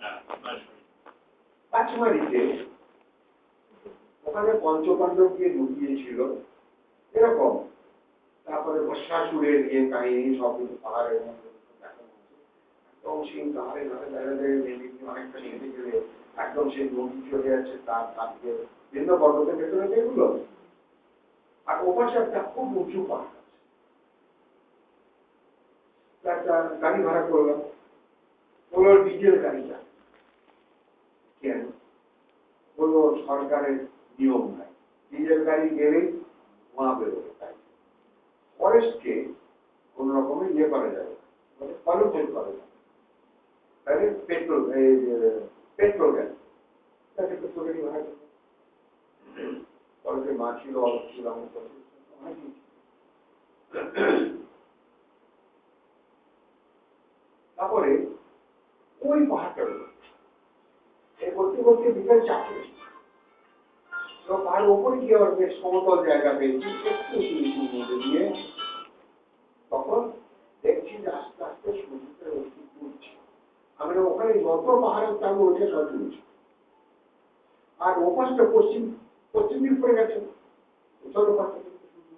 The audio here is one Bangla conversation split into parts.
হ্যাঁ, বাস- পাঁচমারিতে ওখানে এরকম। তারপরে ভস্মাসুরের কাহিনী সব কিছু পাহাড়ের মধ্যে একদম সেই পাহাড়ে ধারে ধারে ধারে নেমে অনেকটা নেমে গেলে একদম সেই নদী চলে যাচ্ছে তার তার দিয়ে ভিন্ন পর্বতের ভেতরে এগুলো আর ওপাশে একটা খুব উঁচু পাহাড়। একটা গাড়ি ভাড়া করলাম। বলল ডিজেল গাড়িটা। কেন? বলল, সরকারের নিয়ম নাই। ডিজেল গাড়ি গেলেই ধোঁয়া বেরোবে তাই। ফরেস্টকে কোন রকমের ইয়ে করা যাবে পলিউশন করা যাবে তাহলে পেট্রোল পেট্রোল গাড়ি। তাকে পেট্রোল গাড়ি ভাড়া করবে? মা ছিল অল্প ছিল আমার অনেকেই ছিল। তারপরে ওই পাহাড়টা রয়েছে করতে করতে বিকেল চারটে। তার উপরে গিয়ে আবার বেশ সমতল জায়গা পেয়েছি, একটু উঁচু মধ্যে দিয়ে। তখন দেখছি যে আস্তে আস্তে সূর্যের রশ্মি ঘুরছে। আমি ওখানে যত পাহাড়ের তার উঠে সব উঠছে আর ওপাশটা পশ্চিম পশ্চিম দিক পড়ে গেছে। উত্তর পাশটা কিন্তু সূর্য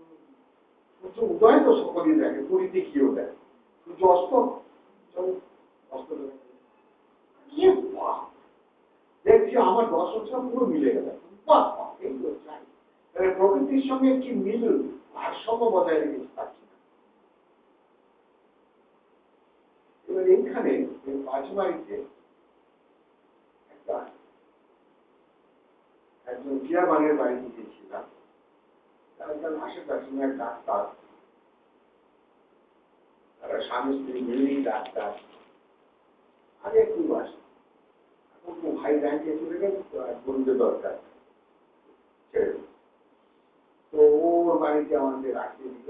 সূর্য উদয় তো সকলেই দেখে, পুরীতে গিয়েও দেখে। সূর্য অস্ত দেখছি আমার দর্শনটা পুরো মিলে গেল। প্রকৃতির সঙ্গে কি মিল? ভারসাম্য বজায় রেখেছে পাচ্ছি না। এবার এইখানে এই পাঁচবাড়িতে একটা তার আশেপাশে ডাক্তার তারা স্বামী, স্ত্রী মিলেই ডাক্তার। আগে একটু আসে এখন তো ভাই ব্যাংকে চলে তো আর বন্ধু দরকার তো ওর বাড়িতে আমাদের রাখিয়ে দিল।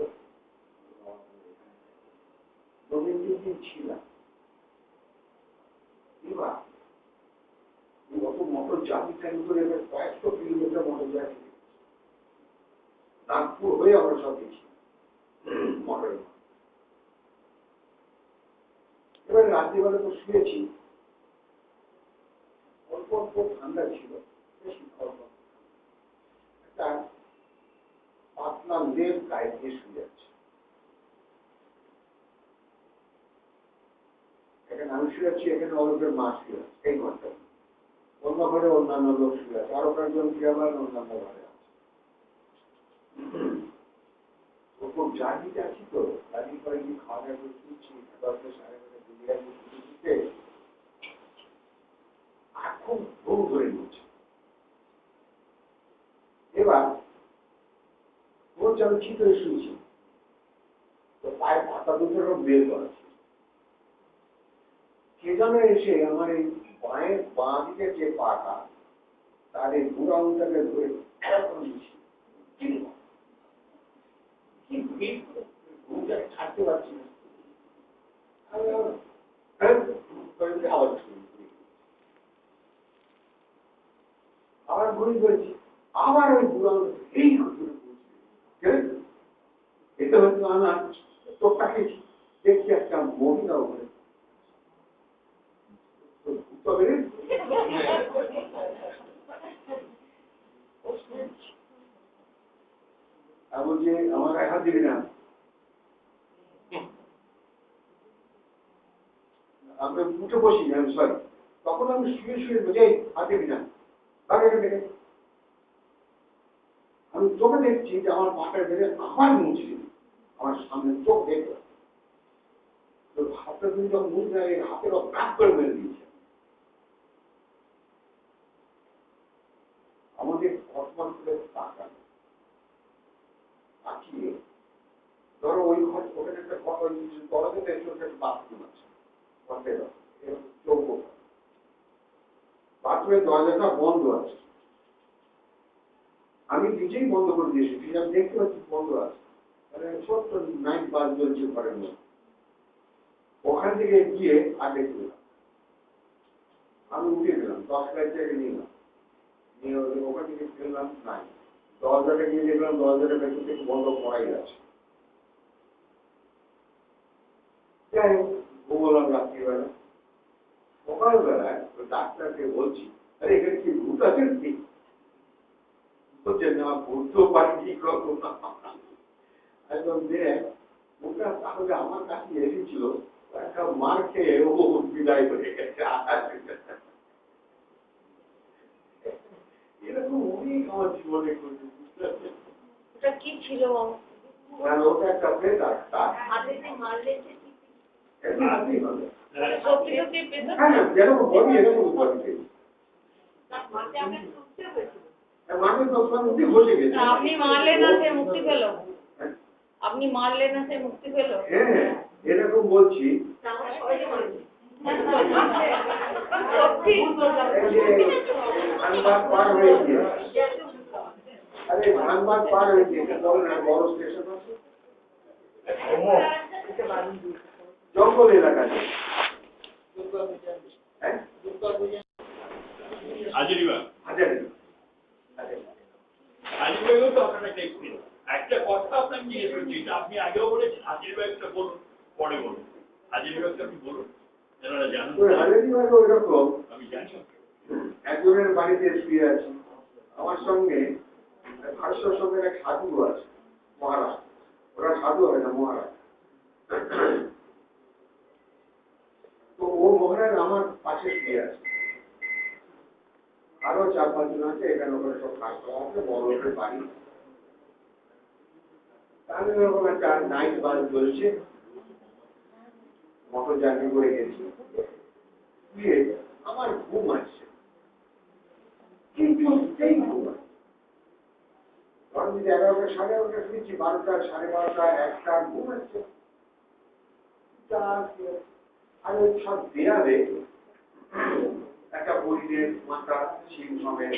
ছিলাম। কত মোটর করে কয়েকশো কিলোমিটার মোটর জাতি নাগপুর হয়ে আমরা সব গেছি। মোটরে এবার রাত্রিবেলা তো শুয়েছি। অল্প অল্প ঠান্ডা ছিল, বেশি। একটা পাতলা লেপ গায়ে দিয়ে শুয়ে আছে। এখানে আমি শুয়ে আছি, এখানে অলোকের মা শুয়ে আছে, এই ঘরটা অন্য ঘরে অন্যান্য লোক শুয়ে আছে, আরও কয়েকজন শুয়ে অন্যান্য ঘরে আছে। তো জার্নি করে কি খাওয়া দাওয়া করে শুনছি দশটা সাড়ে দশটা বেজে গেছে শুতে শুতে আর খুব ঘুম ধরে নিচ্ছে এবার ওর যেন চিতরে শুয়েছি। তো পায়ে পাতা বের এসে আমার পায়ের দিকে যে পাটা, তার এই বুড়া আঙুলটাকে ধরে এরকম কি কি ভিড় ঘুমটাকে ছাড়তে পারছি না আমি আবার, হ্যাঁ, করে দিয়ে আবার শুরু করি। আবার ঘুরি করেছি আবার ওই বুড়া আঙুল এই ঘুরে পড়ছে এটা হচ্ছে আমার চোখটা খেয়েছি দেখছি একটা মহিলা ওখানে তো বেড়ে আর আমার গায়ে হাত দিবি না? আমি উঠে বসি আমি সরি তখন আমি শুয়ে শুয়ে বলছি "এই, হাত দিবি না আমি চোখে দেখছি যে আমার পাটা ধরে আবার মুছে আমার সামনে চোখ দেখল তো হাতটা তুমি যখন মুছে দেয় হাতের কাপ করে মেরে দিয়েছে আমাদের কসমান করে তাকানো তাকিয়ে ধরো ওই ঘর ওখানে একটা ঘর ওই দরজাতে ছোট একটা বাথরুম আছে ঘরের এরকম চৌকো দরজাটা বন্ধ আছে। আমি নিজেই বন্ধ করে দিয়েছি। আমি দেখতে পাচ্ছি বন্ধ আছে। মানে ছোট্ট নাইট বাস জ্বলছে ঘরের মধ্যে। ওখান থেকে গিয়ে পেলাম আমি উঠে গেলাম দশ লাখ থেকে নিলাম। নিয়ে ওখান থেকে ফেললাম, নাই। দরজাটা গিয়ে দেখলাম দরজাটা ভেতর থেকে বন্ধ করাই আছে। যাই হোক ঘুমলাম রাত্রিবেলা সকালবেলায় ডাক্তারকে বলছি আরে এখানে কি ভূত আছে কি বলছে না ভূত তো পারিনি কখনো। একদম দেখ ওটা তাহলে আমার কাছে এসেছিল একটা মার খেয়ে ও বিদায় হয়ে গেছে। এরকম অনেক আমার জীবনে পারছেন? ওটা কি ছিল কারণ ওটা একটা প্রেত আত্মা হাতে মারলে আপনি মারলেন না সে মুক্তি পেল আপনি মারলেন না সে মুক্তি পেল হ্যাঁ এরকম বলছি সত্যি এই যে ধানবাদ পার হয়ে গিয়ে আরে ধানবাদ পার হয়ে গিয়ে তখন আর বড় স্টেশন আছে জঙ্গল এলাকাতে হ্যাঁ? হাজিরিবাগ। একটা একটা কথা আপনাকে জিজ্ঞেস করছি আপনি আগেও বলেছেন হাজিরিবাগটা বলুন পরে বলুন। হাজিরিবাগটা আপনি বলুন যারা জানুন। ওই হাজারিবাগও এরকম। আমি জানি একজনের বাড়িতে শুয়ে আছি আমার সঙ্গে ভারতীয় সঙ্গে এক সাধু আছে মহারাজ। ওরা সাধু হয় না ও মহারাজ আমার পাশে শুয়ে আছে। আরও চার পাঁচজন আছে, এখানে ওখানে সব কাজ করা আছে, বড় লোকের বাড়ি তাহলে একটা নাইট চলছে। জার্নি করে গেছি। গিয়ে আমার ঘুম আসছে। কিন্তু সেই ঘুম এগারোটা, সাড়ে এগারোটা শুয়েছি, বারোটা, সাড়ে বারোটা, একটা, ঘুম কি- আর ওই সব একটা হরিণের মাথা শিব সমেত,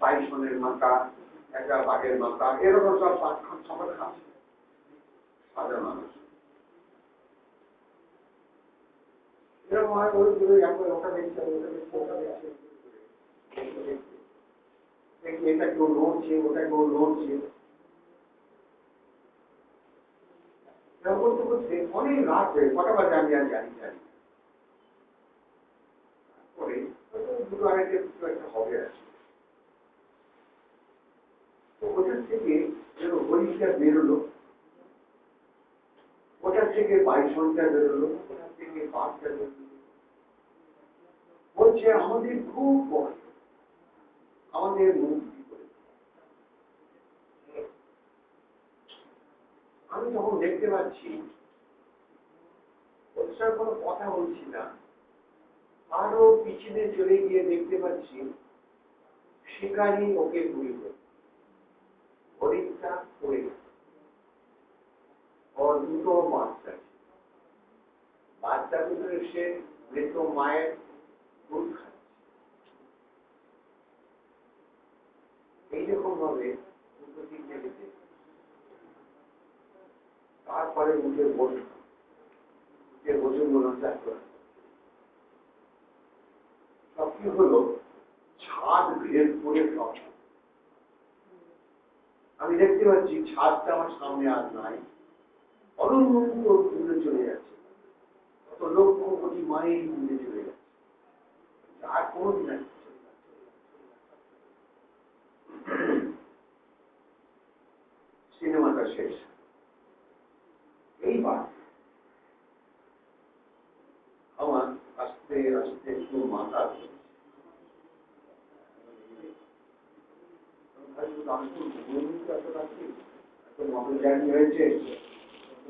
বাইসনের মাথা, একটা বাঘের মাথা, এরকম সব পাঁচ খান সবার আছে সাদা মানুষ। কেউ অনেক রাত হয়ে কটা বাজে আমি আর জানি জানি না। তারপরে হয়তো দুটো আড়াইটে কিছু একটা হবে আর কি। তো ওটার থেকে যেন হরিষটা বেরোলো। ওটার থেকে বাইসনটা বেরোলো ওটার থেকে বাঘটা বেরোলো। বলছে, আমাদের খুব কষ্ট আমাদের করে আমি যখন দেখতে পাচ্ছি ওর কোনো কথা বলছি না। আরও পিছনে চলে গিয়ে দেখতে পাচ্ছি শিকারি ওকে করে। হরিণটা পড়ে গেছে দুটো বাচ্চা ছিল। বাচ্চা দুটো এসে মৃত মায়ের দুধ খাচ্ছে। এইরকম ভাবে দুটো তারপরে বসে করে। সব কি হলো? ছাদ ভেদ করে সব। আমি দেখতে পাচ্ছি ছাদটা আমার সামনে আর নাই। অনন্ত দূরে চলে যাচ্ছে। কত লক্ষ কোটি মাইল দূরে চলে যাচ্ছে। আর কোনোদিন সিনেমাটা শেষ। এইবার আমার আস্তে আস্তে একটু মাথা এত রাত্রি, এত হয়েছে।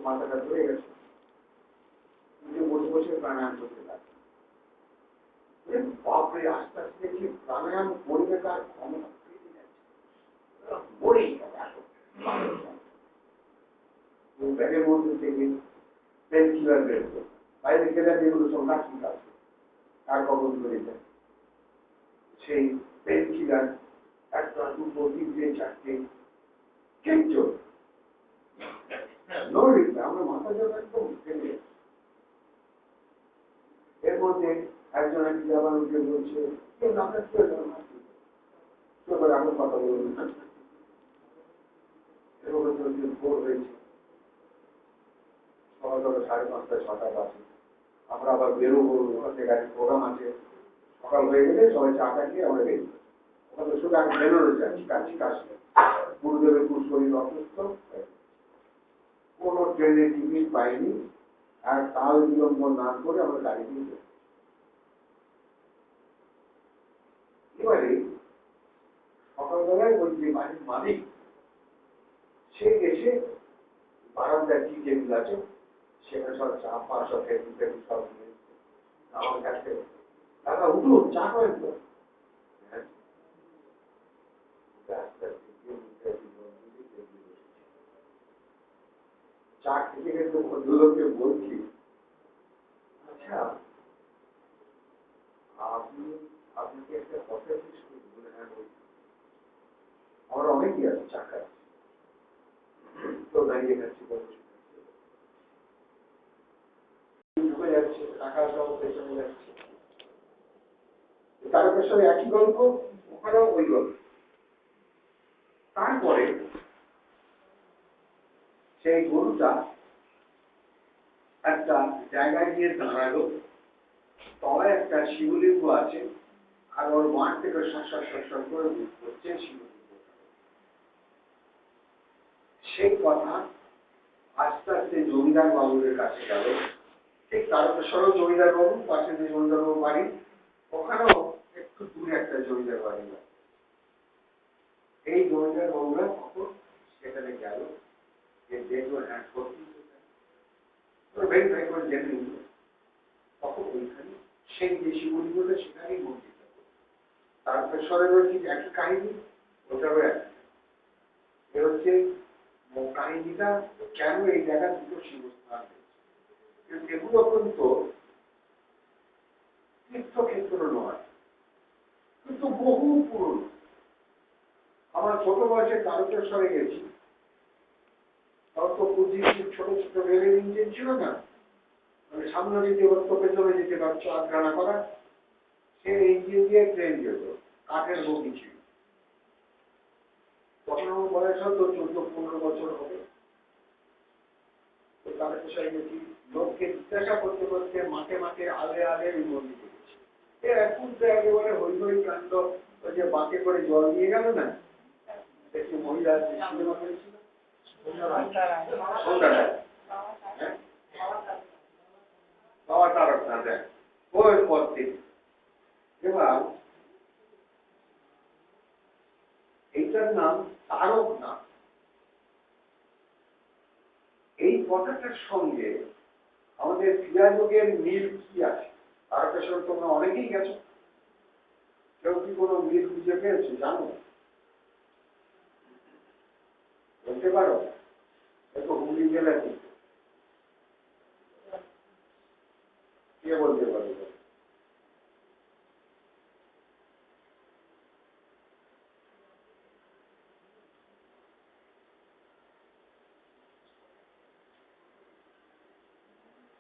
মাথাটা ধরে গেছে। বসে বসে প্রাণায়াম করতে লাগে বাপরে, আস্তে আস্তে দেখছি প্রাণায়াম করবে তার ক্ষমতা থেকে বাইরে গেলে আছে। কখন সেই পেন কিলার একটা দুটো, তিনটে, চারটে কিচ্ছু লড়ি আমরা মাথা যাবে একদম ফেলে এর মধ্যে একজন বলছে এখন কথা সকাল ছটা আমরা আবার বেরোবো প্রোগ্রাম আছে। সকাল হয়ে গেলে সবাই চা খেয়ে আমরা বেরিয়ে যাব। ওখানে শুধু বেরোনো যাচ্ছি কাছি কাশি গুরুদেবের শরীর অসুস্থ কোনো ট্রেনের টিকিট পাইনি। আর কাল বিলম্ব না করে আমরা গাড়ি দিয়ে। এবারে সকালবেলায় ওই যে বাড়ির মালিক, সে এসে বারান্দার কি টেবিল আছে। সেখানে সব চা, পা সব টেবিল টেবিল সব নিয়ে আমার কাছে দাদা, উঠুন, চা করেন হ্যাঁ। রাস্তার দিকে উঠে বিলম্ব দিয়ে টেবিলে বসেছি। চা খেতে বলছি। আচ্ছা আপনি আপনাকে একটা কথা জিজ্ঞেস বলে হ্যাঁ বলছি আমার অনেকই আছে চা তো দাঁড়িয়ে খাচ্ছি খাচ্ছি। ঢুকে পেছনে যাচ্ছে। একই গল্প, ওখানেও ওই গল্প। তারপরে সেই গরুটা একটা জায়গায় গিয়ে দাঁড়াল। তলায় একটা শিবলিঙ্গ আছে, আর ওর মাঠ থেকে করে শিবলিঙ্গ সেই কথা আস্তে আস্তে জমিদার বাবুদের কাছে গেল। ঠিক তার তারকেশ্বরও জমিদার বাবু, পাশে যে জমিদার বাবু বাড়ি, ওখানেও একটু দূরে একটা জমিদার বাড়ি এই জমিদার বাবুরা তখন সেখানে গেল। যে দেখল হ্যাঁ সত্যি ভেরিফাই করে জেনে নিল তখন ওইখানে সেই যে শিবলিঙ্গটা সেখানেই মন্দির তারকেশ্বরের ওই ঠিক একই কাহিনী ওটারও এক হচ্ছে কাহিনীটা কেন এই জায়গা দুটো শিবস্থান কিন্তু এগুলো কিন্তু তীর্থক্ষেত্র নয়, কিন্তু বহু পুরনো। আমার ছোট বয়সে তারকেশ্বরে গেছি। তো ছোট ছোট রেলের ইঞ্জিন ছিল না। মানে সামনে পেছনে করা, সে ইঞ্জিন দিয়ে ট্রেন যেত কাঠের বগি ছিল। তখন আমার বয়স হয়তো চোদ্দ পনেরো বছর হবে। তো লোককে জিজ্ঞাসা করতে করতে মাঠে মাঠে আলে আলে ওই মন্দিরে এর এক মুহূর্তে একেবারে হই হই কাণ্ড ওই যে বাঁকে করে জল নিয়ে গেল না? একটি মহিলা হ্যাঁ? এবার, এইটার নাম তারকনাথ এই কথাটার সঙ্গে আমাদের ক্রিয়াযোগের মিল কি আছে? তারকেশ্বর, তোমরা অনেকেই গেছো। কেউ কি কোনো মিল খুঁজে পেয়েছ? জানো? বলতে পারো? একটু হুগলি জেলা কিন্তু কে বলতে পারবে?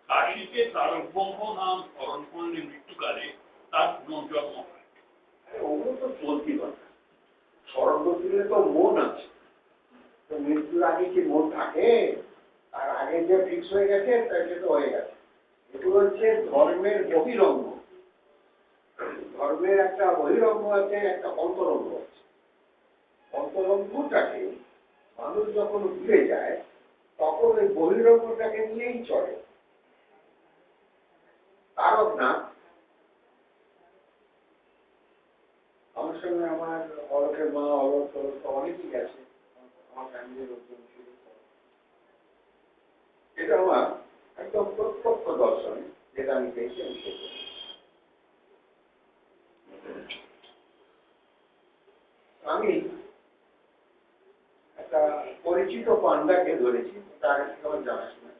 কাশীতে নাম স্মরণ করলে মৃত্যুকালে তার পুনর্জন্ম হয়। ওগুলো তো চলতি কথা। করতে তো মন আছে। তো মৃত্যুর আগে কি মন থাকে? আর আগে যে ফিক্স হয়ে গেছে তাকে তো হয়ে গেছে। এগুলো হচ্ছে ধর্মের বহিরঙ্গ। ধর্মের একটা বহিরঙ্গ আছে, একটা অন্তরঙ্গ আছে। অন্তরঙ্গটাকে মানুষ যখন ভুলে যায়, তখন ওই বহিরঙ্গটাকে নিয়েই চলে। কারণ না আমার সঙ্গে আমার অলোকের মা, অলোক টলোক তো অনেকেই গেছে এটা আমার একদম প্রত্যক্ষ দর্শনে, যেটা আমি আমি আমি একটা পরিচিত পান্ডাকে ধরেছি, তার আমার জানাশোনা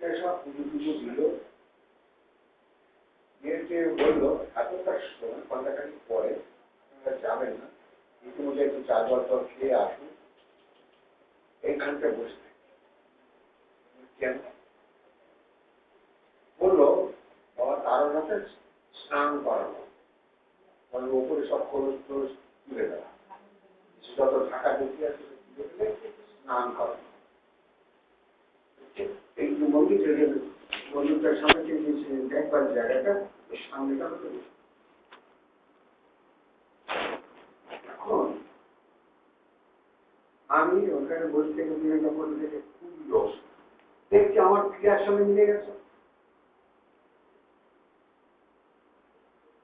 সে সব পুজো পুজো দিল। গিয়ে বলল এতটার সময় পান্ডাখানি পরে, যাবেন না। ইতিমধ্যে একটু খেয়ে আসুন। কেন? বাবা স্নান করানো। মানে ওপরে সব খরচ টরচ তুলে দেওয়া। যত ঢাকা ঢুকি আছে স্নান করানো। এই যে মন্দিরটা মন্দিরটার সামনে যে জায়গাটা সামনেটা আমি ওখানে বসে থেকে বিরোধিতা করে দেখে খুবই রস দেখছি আমার ক্রিয়ার সঙ্গে মিলে গেছে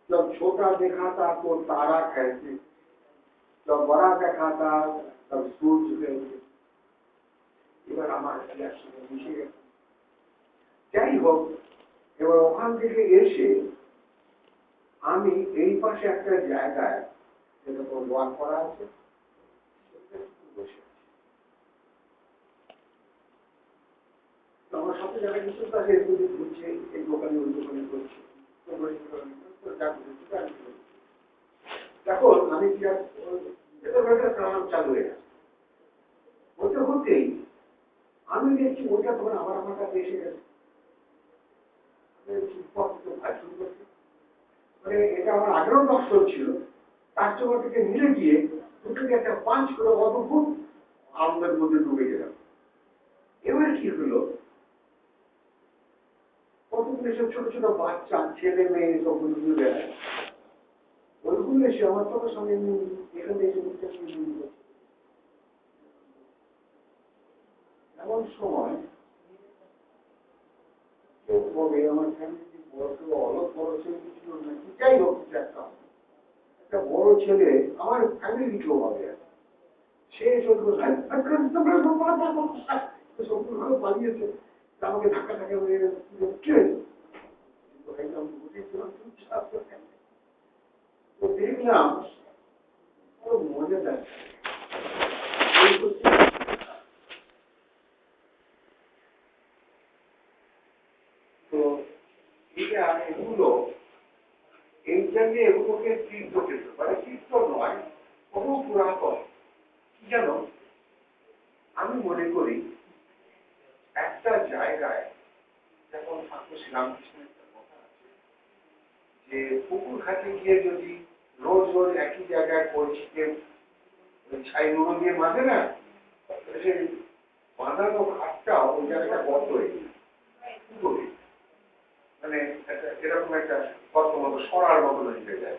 जब छोटा देखा था तो तारा कैसे जब बड़ा देखा था तब सूरज कैसे এবার আমার ক্রিয়ার সঙ্গে মিশে গেছে যাই হোক এবার ওখান থেকে এসে আমি এই পাশে একটা জায়গায় যেটা তোর ওয়াক করা আছে বসে। আমার আমি হতে হতেই। আমি দেখছি ওইটা তখন আবার আমার কাছে এসে গেছে। মানে এটা আমার আগেরও দর্শন ছিল কাস্টমার থেকে মিলে গিয়ে দুটো একটা পাঁচ করে অদ্ভুত আনন্দের মধ্যে ডুবে গেলাম। এবার কি হলো? কতগুলো এসব ছোট ছোট বাচ্চা, ছেলে মেয়ে সব ঘুরে বেড়ায়। ওইগুলো এসে আমার চোখের সঙ্গে এখানে এসে মুখটা এমনি সময় কেউ বলে, আমার ফ্যামিলি বড় কেউ অলপ বড় ছেলে ছিল নাকি? যাই হোক কিছু একটা একটা বড় ছেলে আমার ফ্যামিলি কেউ হবে। সে সম্পূর্ণভাবে পালিয়েছে আমাকে ধাক্কা ধাক্কা? তো দেখলাম এগুলো এই জন্য এগুলোকে ক্ষেত্র মানে তীর্থ নয় বহু পুরাতন কি জানো আমি মনে করি একটা জায়গায় যেমন ঠাকুর শ্রীরামকৃষ্ণের একটা কথা আছে যে পুকুর ঘাটে গিয়ে যদি রোজ রোজ একই জায়গায় পরিচিতে ছাই নুড়ো দিয়ে বাঁধে না সেই বাঁধানো ঘাটটা ওই জায়গাটা বন্ধ হয়ে যায় মানে এরকম একটা গর্ত মতো, সরার মতো হয়ে যায়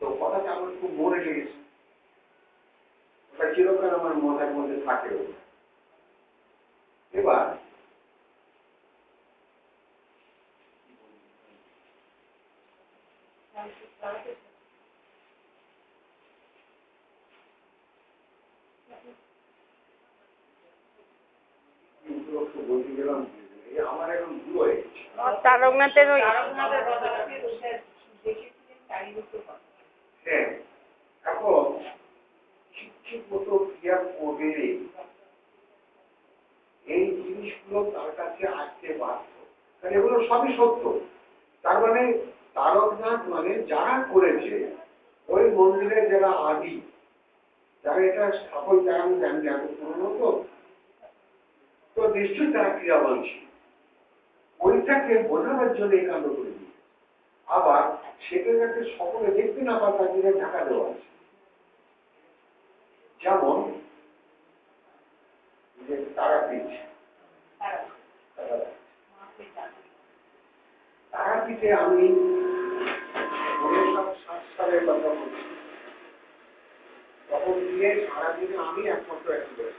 তো কথাটা আমার খুব মনে লেগেছে ওটা চিরকাল আমার মনের মধ্যে থাকে। এবার কি উপলক্ষ বলতে গেলাম এই আমার এখন ভুল হয়ে গেছে তারকনাথের ওই। হ্যাঁ এখন ঠিক ক্রিয়া করবে এই জিনিসগুলো তার কাছে আসতে বাধ্য। কারণ এগুলো সবই সত্য। তার মানে তারকনাথ মানে যারা করেছে ওই মন্দিরে যারা আদি যারা এটা স্থাপন যারা আমি জানি পুরনো তো তো নিশ্চয়ই তারা ক্রিয়াবান ছিল। ওইটাকে বোঝানোর জন্য এই কাণ্ড করে দিয়েছে। আবার সেখানে যাতে সকলে দেখতে না পায়, তার জন্য ঢাকা দেওয়া আছে যেমন তারাপীঠ। তারাপীঠে আমি সাত সালের কথা বলছি। তখন গিয়ে সারাদিনে আমি একমাত্র একজন।